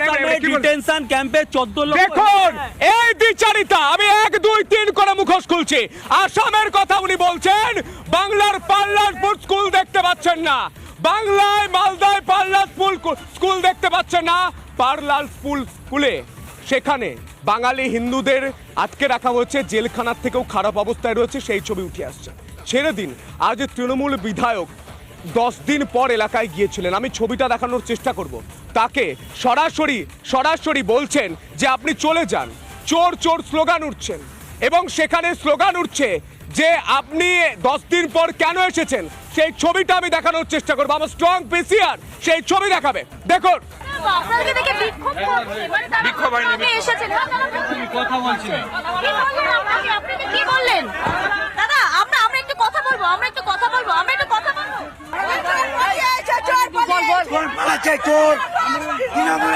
আসামে ডিটেনশন ক্যাম্পে চোদ্দ লক্ষ দেখুন এই বিচারিতা আমি এক দুই তিন করে মুখোশ খুলছি। আসামের কথা উনি বলছেন বাংলার পাল্লাসপুর স্কুল দেখতে পাচ্ছেন না। বাংলায় মালদায় পাল্লাসপুর স্কুল দেখতে পাচ্ছেন না। পার্লাল স্কুল স্কুলে সেখানে বাঙালি হিন্দুদের আটকে রাখা হচ্ছে জেলখানার থেকেও খারাপ অবস্থায় রয়েছে সেই ছবি উঠে আসছে। ছেড়ে দিন আজ তৃণমূল বিধায়ক দশ দিন পর এলাকায় গিয়েছিলেন। আমি ছবিটা দেখানোর চেষ্টা করব। তাকে সরাসরি সরাসরি বলছেন যে আপনি চলে যান। চোর চোর স্লোগান উঠছেন। এবং সেখানে স্লোগান উঠছে যে আপনি দশ দিন পর কেন এসেছেন? সেই ছবিটা আমি দেখানোর চেষ্টা করব। আমার স্ট্রং পিসিআর সেই ছবি দেখাবে। দেখুন। বিক্ষোভ এসেছেন কথা বলছি চোর পালাচ্ছে চোর